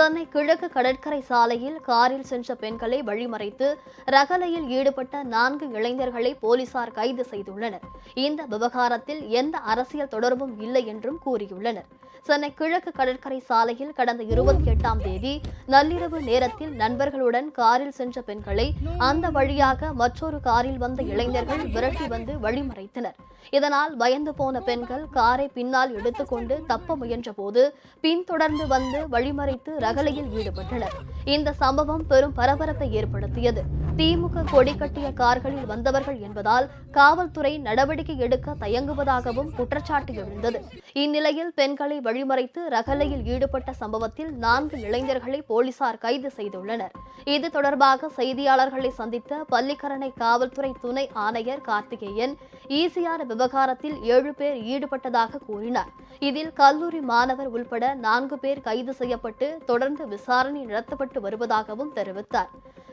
சென்னை கிழக்கு கடற்கரை சாலையில் காரில் சென்ற பெண்களை வழிமறைத்து ரகலையில் ஈடுபட்ட நான்கு இளைஞர்களை போலீசார் கைது செய்துள்ளனர். இந்த விவகாரத்தில் எந்த அரசியல் தொடர்பும் இல்லை என்றும் கூறியுள்ளனர். சென்னை கிழக்கு கடற்கரை சாலையில் கடந்த இருபத்தி எட்டாம் தேதி நள்ளிரவு நேரத்தில் நண்பர்களுடன் காரில் சென்ற பெண்களை அந்த வழியாக மற்றொரு காரில் வந்த இளைஞர்கள் விரட்டி வந்து வழிமறைத்தனர். இதனால் பயந்து போன பெண்கள் காரை பின்னால் எடுத்துக்கொண்டு தப்ப முயன்றபோது பின்தொடர்ந்து வந்து வழிமறைத்து ரகளையில் ஈடுபட்டனர். இந்த சம்பவம் பெரும் பரபரப்பை ஏற்படுத்தியது. திமுக கொடி கட்டிய கார்களில் வந்தவர்கள் என்பதால் காவல்துறை நடவடிக்கை எடுக்க தயங்குவதாகவும் குற்றச்சாட்டு எழுந்தது. இந்நிலையில் பெண்களை வழிமறைத்து ரகலையில் ஈடுபட்ட சம்பவத்தில் நான்கு இளைஞர்களை போலீசார் கைது செய்துள்ளனர். இது தொடர்பாக செய்தியாளர்களை சந்தித்த பள்ளிக்கரணை காவல்துறை துணை ஆணையர் கார்த்திகேயன் ஈசிஆர் விவகாரத்தில் ஏழு பேர் ஈடுபட்டதாக கூறினார். இதில் கல்லூரி மாணவர் உள்பட நான்கு பேர் கைது செய்யப்பட்டு தொடர்ந்து விசாரணை நடத்தப்பட்டு வருவதாகவும் தெரிவித்தார்.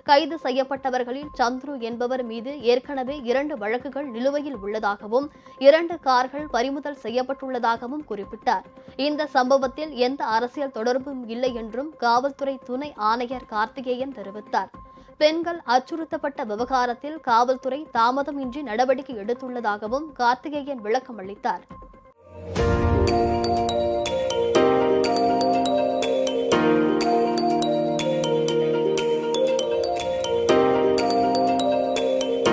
கைது செய்யப்பட்டவர்களில் சந்துரு என்பவர் மீது ஏற்கனவே இரண்டு வழக்குகள் நிலுவையில் உள்ளதாகவும் இரண்டு கார்கள் பறிமுதல் செய்யப்பட்டுள்ளதாகவும் குறிப்பிட்டார். இந்த சம்பவத்தில் எந்த அரசியல் தொடர்பும் இல்லை என்றும் காவல்துறை துணை ஆணையர் கார்த்திகேயன் தெரிவித்தார். பெண்கள் அச்சுறுத்தப்பட்ட விவகாரத்தில் காவல்துறை தாமதமின்றி நடவடிக்கை எடுத்துள்ளதாகவும் கார்த்திகேயன் விளக்கம் அளித்தார்